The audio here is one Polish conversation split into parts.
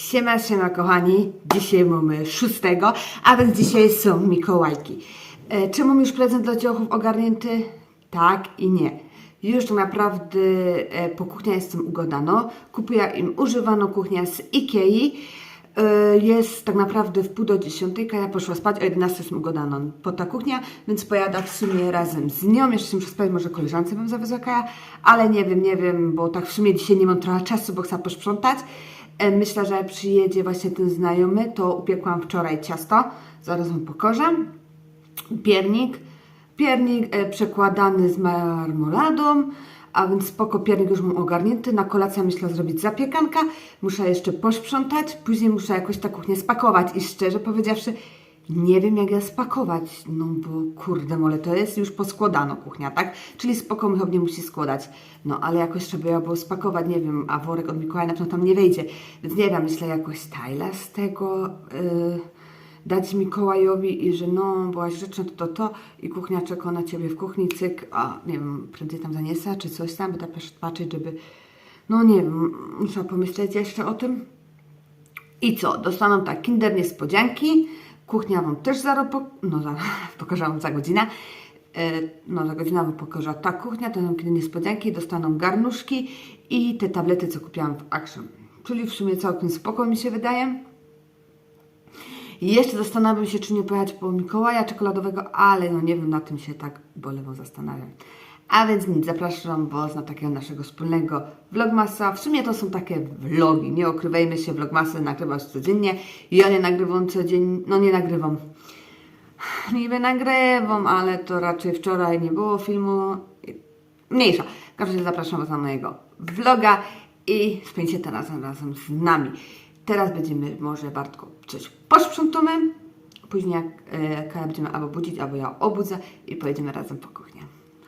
Siema, siema kochani, dzisiaj mamy szóstego, a więc dzisiaj są Mikołajki. E, czy mam już prezent dla dziołchów ogarnięty? Tak i nie. Już tak naprawdę e, po kuchni jestem ugodano. Kupuję im używaną kuchnię z Ikei. E, jest tak naprawdę w pół do dziesiątej, ja poszła spać, o 11 jestem ugodano po ta kuchnia, więc pojada w sumie razem z nią. Jeszcze się muszę spać, może koleżance bym zawiozła kaja, ale nie wiem, nie wiem, bo tak w sumie dzisiaj nie mam trochę czasu, bo chcę posprzątać. E, Myślę, że przyjedzie właśnie ten znajomy, to upiekłam wczoraj ciasto, zaraz Wam pokażę. Piernik, piernik e, przekładany z marmoladą, a więc spoko, piernik już mam ogarnięty. Na kolację myślę zrobić zapiekanka, muszę jeszcze posprzątać, później muszę jakoś tę kuchnię spakować. I szczerze powiedziawszy, nie wiem jak ja spakować, no bo kurde mole, to jest już poskładano kuchnia, tak? Czyli spoko Michał musi składać, no ale jakoś trzeba ją było spakować, nie wiem, a worek od Mikołaja na pewno tam nie wejdzie, więc nie wiem, myślę jakoś tajla z tego yy, dać Mikołajowi i że no, byłaś grzeczna, to, to, to i kuchnia czeka na Ciebie w kuchni, cyk, a nie wiem, prędzej tam zaniesa, czy coś tam, by tak patrzeć, żeby, no nie wiem, muszę pomyśleć jeszcze o tym. I co? Dostaną tak kinder niespodzianki. Kuchnia Wam też zaraz no, pokażę Wam za godzinę. E, No, za godzinę Wam pokażę ta kuchnia, to są kinder niespodzianki, dostaną garnuszki i te tablety, co kupiłam w Action. Czyli w sumie całkiem spoko mi się wydaje. Jeszcze zastanawiam się, czy nie pojechać po Mikołaja czekoladowego, ale no nie wiem, na tym się tak bolewo zastanawiam. A więc nic, zapraszam Was na takiego naszego wspólnego vlogmasa. W sumie to są takie vlogi, nie ukrywajmy się, vlogmasy nagrywam codziennie. Ja nie nagrywam codziennie, no nie nagrywam. Niby nagrywam, ale to raczej wczoraj nie było filmu. Mniejsza. W każdym razie zapraszam Was na mojego vloga i spędźcie teraz razem z nami. Teraz będziemy może Bartko coś posprzątamy. Później jak e, Kaja będziemy albo budzić, albo ja obudzę i pojedziemy razem po kuchnię.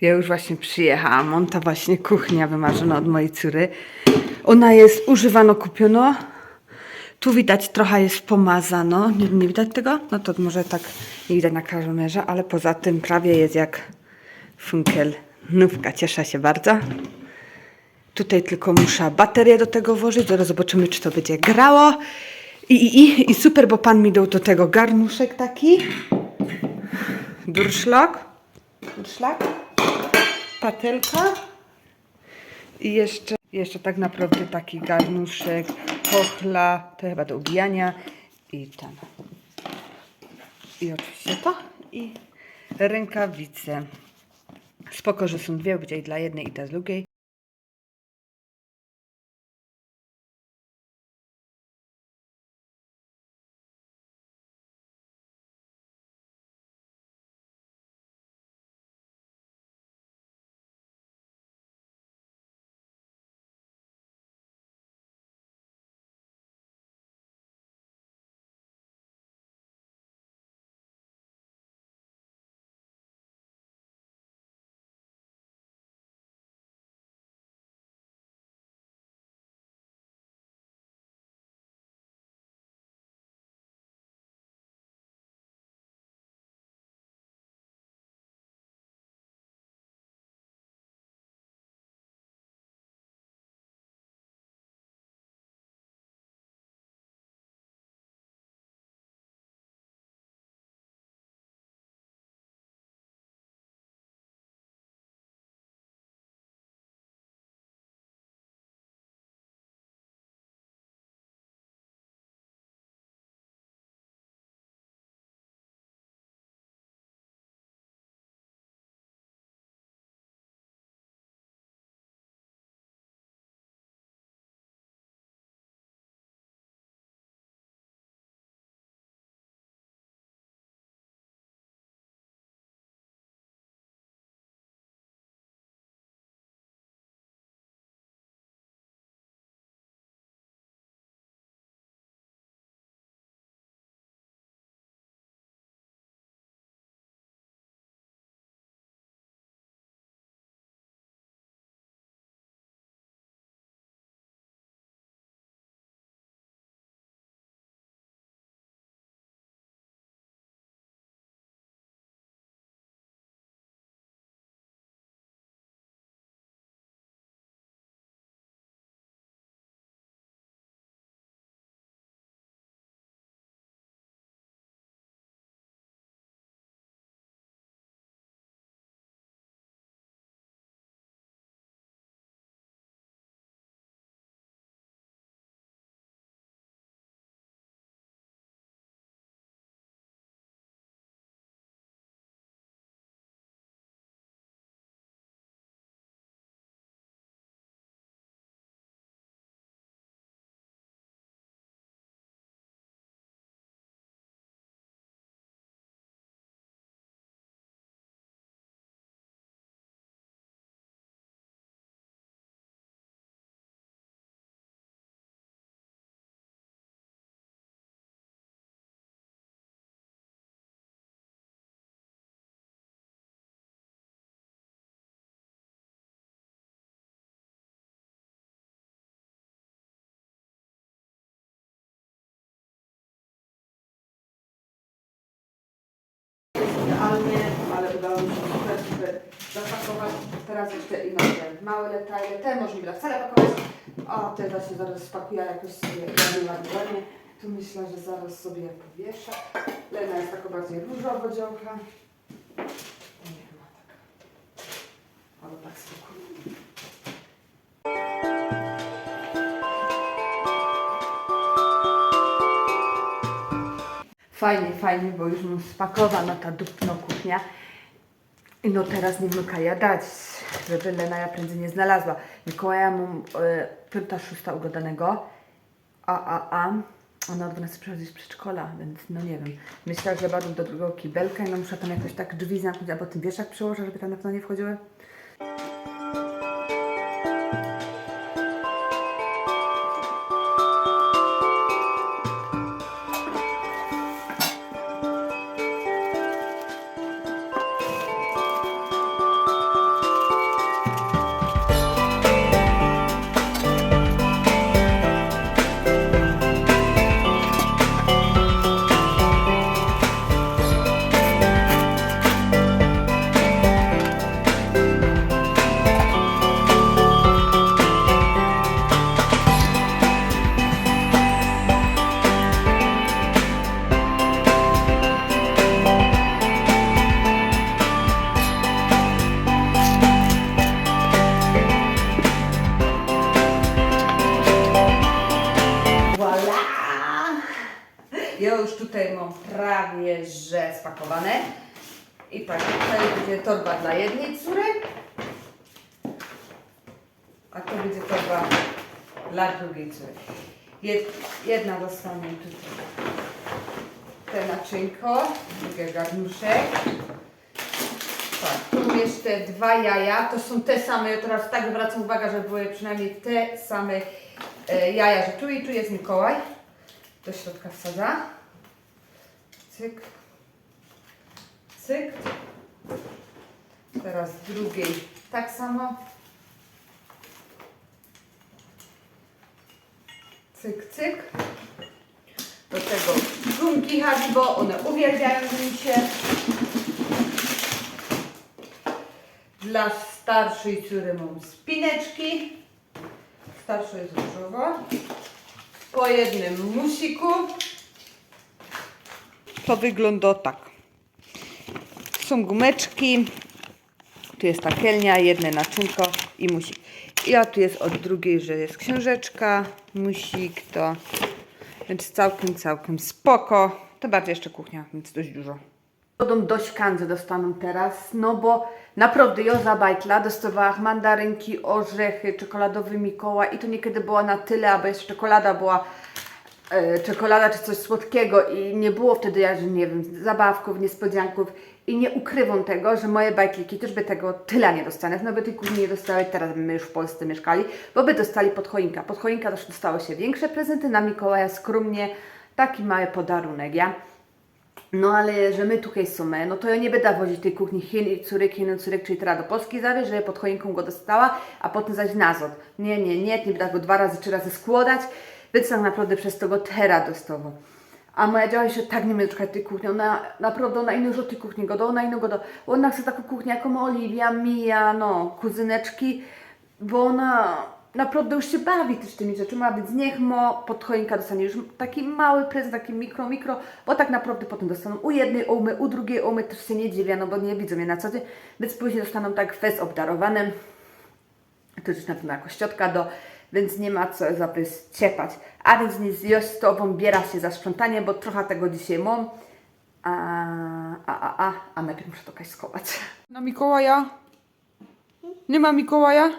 Ja już właśnie przyjechałam. On ta właśnie kuchnia wymarzona od mojej córy. Ona jest używano kupiono. Tu widać trochę jest pomazano. Nie, nie widać tego? No to może tak nie widać na kamerze, ale poza tym prawie jest jak funkel. Nówka, cieszę się bardzo. Tutaj tylko muszę baterię do tego włożyć. Zaraz zobaczymy, czy to będzie grało. I, i, i, i super, bo pan mi dał do tego garnuszek taki. Durszlak. Durszlak. Patelka. I jeszcze, jeszcze tak naprawdę taki garnuszek, pochla, to chyba do ubijania i ten. I oczywiście to i rękawice. Spoko, że są dwie, będzie i dla jednej i dla drugiej. Zapakować. Teraz jeszcze inne małe detale. Te by wcale pakować. O, te właśnie zaraz spakuję jakoś sobie ładnie, ładnie, ładnie. Tu myślę, że zaraz sobie powieszę. Lena jest taka bardziej różowo dziołcha. Nie chyba tak. Albo tak spokojnie. Fajnie, fajnie, bo już mam spakowana ta dupno kuchnia. No teraz nie wnuka dać, żeby Lena ja prędzej nie znalazła. Mikołaja mam e, piąta, szósta ugodanego, a, a, a ona o 12 przychodzi z przedszkola, więc no nie wiem. Myślę, że będą do drugiego kibelka i no muszę tam jakoś tak drzwi zamknąć, albo ten wieszak przełożę, żeby tam na pewno nie wchodziły. Tak, tutaj będzie torba dla jednej córy. A to będzie torba dla drugiej córy. Jed, jedna dostanie tutaj te naczynko, drugie garnuszek. Tak, tu jeszcze dwa jaja, to są te same, ja teraz tak zwracam uwagę, żeby były przynajmniej te same e, jaja, że tu i tu jest Mikołaj. Do środka wsadza. Cyk. Cyk. Teraz drugiej tak samo. Cyk, cyk. Do tego gumki Haribo, one uwielbiają mi się. Dla starszej córy mam spineczki. Starsza jest różowa. Po jednym musiku. To wygląda tak. Są gumeczki. Tu jest takielnia, jedne naczynko i musik. I a tu jest od drugiej, że jest książeczka, musik, to więc całkiem, całkiem spoko. To bardziej jeszcze kuchnia, więc dość dużo. Będą dość kandzy dostaną teraz, no bo naprawdę ja za bajtla dostawałam mandarynki, orzechy, czekoladowy Mikołaj i to niekiedy była na tyle, aby jeszcze czekolada była czekolada czy coś słodkiego i nie było wtedy, ja, że nie wiem, zabawków, niespodzianków i nie ukrywam tego, że moje bajtliki też by tego tyle nie dostanę, no by tej kuchni nie dostały, teraz my już w Polsce mieszkali, bo by dostali pod choinka. Pod choinka też dostało się większe prezenty, na Mikołaja skromnie taki mały podarunek, ja. No ale że my tutaj są, no to ja nie będę wozić tej kuchni Chin i córek, Chin i córek, czyli teraz do Polski zawieźć, że pod choinką go dostała, a potem zaś nazad. Nie, nie, nie, nie będę go dwa razy, trzy razy składać, więc tak naprawdę przez to go teraz dostało. A moja działa się tak nie będzie szukać tej kuchni, ona naprawdę, ona inną tej kuchni godo, ona inną godo. Ona chce taką kuchnię jaką Oliwia, Mija, no, kuzyneczki, bo ona naprawdę już się bawi też tymi rzeczami, a więc niech mo pod choinka dostanie już taki mały prezent, taki mikro, mikro, bo tak naprawdę potem dostaną u jednej umy, u drugiej umy, też się nie dziwię, no bo nie widzą mnie na co dzień, więc później dostaną tak fest obdarowane, to już na pewno jako ściotka do, więc nie ma co zapys ciepać. A więc nic, już z Tobą biera się za sprzątanie, bo trochę tego dzisiaj mam, a, a, a, a, a najpierw muszę to jakaś schować. Na Mikołaja? Nie ma Mikołaja?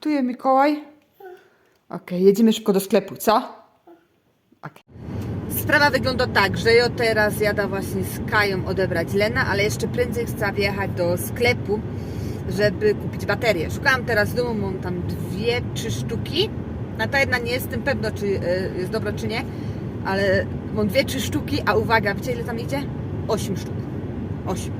Tu jest Mikołaj. Okej, jedziemy szybko do sklepu, co? Okej. Sprawa wygląda tak, że ja teraz jada właśnie z Kają odebrać Lena, ale jeszcze prędzej chcę wjechać do sklepu, żeby kupić baterię. Szukałam teraz domu, mam tam dwie, trzy sztuki. A ta jedna nie jestem pewna, czy e, jest dobra, czy nie, ale mam dwie, trzy sztuki, a uwaga, wiecie ile tam idzie? Osiem sztuk. Osiem.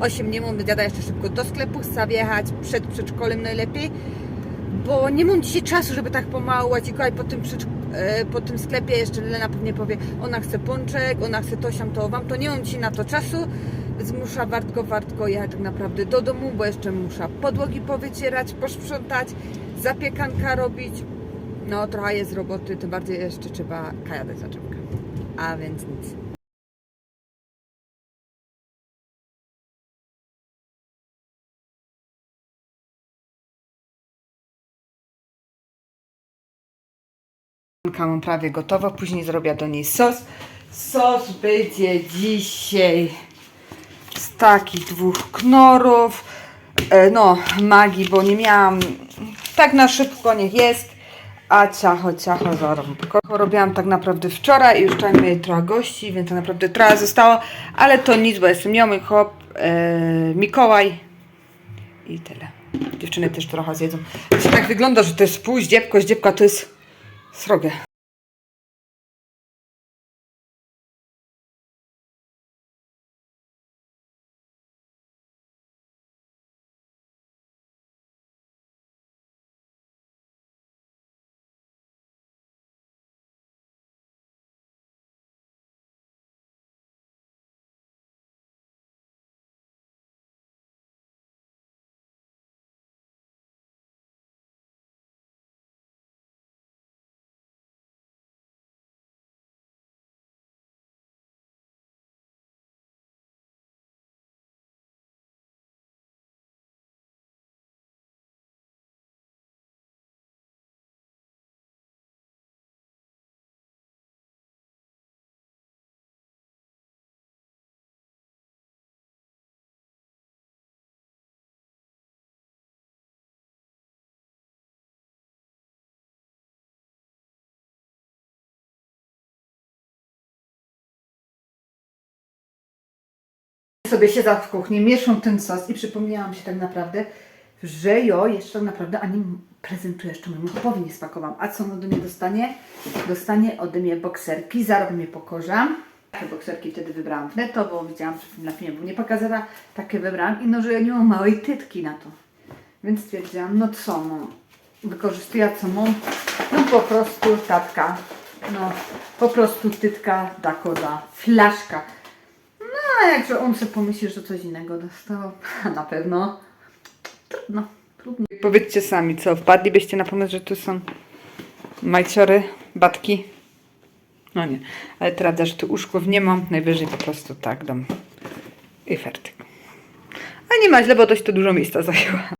Osiem nie mam, jada jeszcze szybko do sklepu, chcę wjechać przed przedszkolem najlepiej, bo nie mam dzisiaj czasu, żeby tak pomału łacikać po tym, przedszk- e, po tym sklepie. Jeszcze Lena pewnie powie, ona chce pączek, ona chce to, siam, to, wam. To nie mam dzisiaj na to czasu, zmusza wartko, wartko jechać tak naprawdę do domu, bo jeszcze muszę podłogi powycierać, posprzątać, zapiekanka robić. No trochę jest roboty, tym bardziej jeszcze trzeba kaja dać zaczepkę. A więc nic. Mam prawie gotowa, później zrobię do niej sos. Sos będzie dzisiaj z takich dwóch knorów. E, No, magii, bo nie miałam. Tak na szybko niech jest. A ciacho, ciacho, zarąbko. Robiłam tak naprawdę wczoraj i już mieli trochę gości, więc tak naprawdę trochę zostało. Ale to nic, bo jestem Jomy, hop, e, Mikołaj i tyle. Dziewczyny też trochę zjedzą. Tak wygląda, że to jest pół zdziebko, zdziebka to jest srogie. Sobie siedzę w kuchni, mieszam ten sos i przypomniałam się tak naprawdę, że jo, jeszcze tak naprawdę ani prezentu jeszcze mojemu chłopowi nie spakowałam. A co on ode mnie dostanie? Dostanie ode mnie bokserki, zaraz mnie pokorzam. Takie bokserki wtedy wybrałam w netto, bo widziałam, że na filmie był nie pokazała. Takie wybrałam i no, że ja nie mam małej tytki na to. Więc stwierdziłam, no co, no, wykorzystuję co mam. No po prostu tatka, no po prostu tytka Dakoda, flaszka. A jakże on sobie pomyśli, że coś innego dostał, na pewno trudno, trudno. Powiedzcie sami, co, wpadlibyście na pomysł, że tu są majciory, batki? No nie, ale prawda, że tu uszków nie mam, najwyżej po prostu tak dam i fertyk. A nie ma źle, bo dość to dużo miejsca zajęła.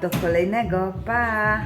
Do kolejnego. Pa!